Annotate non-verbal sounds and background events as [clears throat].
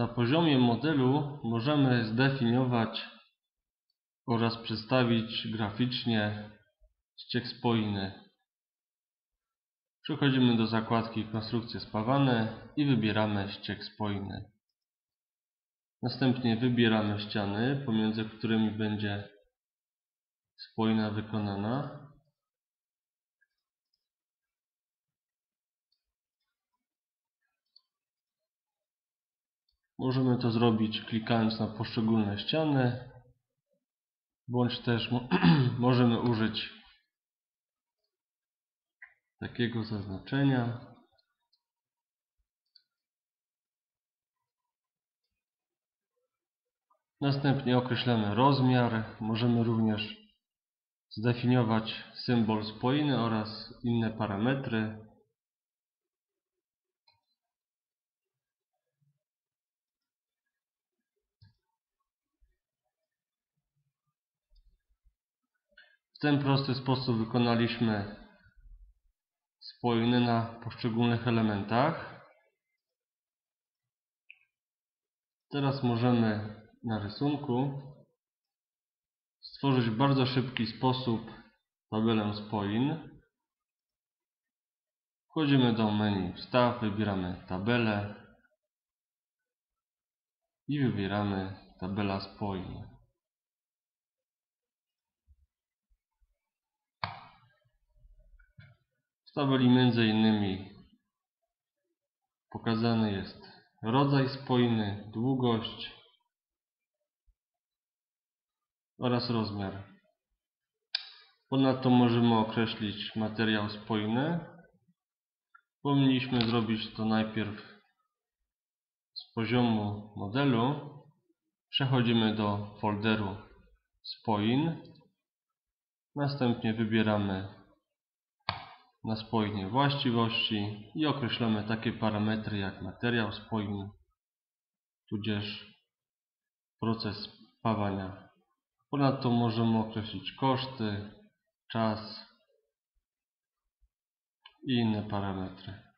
Na poziomie modelu możemy zdefiniować oraz przedstawić graficznie ściek spójny. Przechodzimy do zakładki Konstrukcje spawane i wybieramy ściek spójny. Następnie wybieramy ściany, pomiędzy którymi będzie spójna wykonana. Możemy to zrobić klikając na poszczególne ściany, bądź też mo [clears throat] możemy użyć takiego zaznaczenia. Następnie określamy rozmiar. Możemy również zdefiniować symbol spójny oraz inne parametry. W ten prosty sposób wykonaliśmy spójny na poszczególnych elementach. Teraz możemy na rysunku stworzyć w bardzo szybki sposób tabelę spójn. Wchodzimy do menu Wstaw, wybieramy tabelę i wybieramy tabela spójna. W tabeli między innymi pokazany jest rodzaj spójny, długość oraz rozmiar. Ponadto możemy określić materiał spójny. Powinniśmy zrobić to najpierw z poziomu modelu. Przechodzimy do folderu spójn. Następnie wybieramy na spójnie właściwości i określamy takie parametry jak materiał spójny, tudzież proces spawania. Ponadto możemy określić koszty, czas i inne parametry.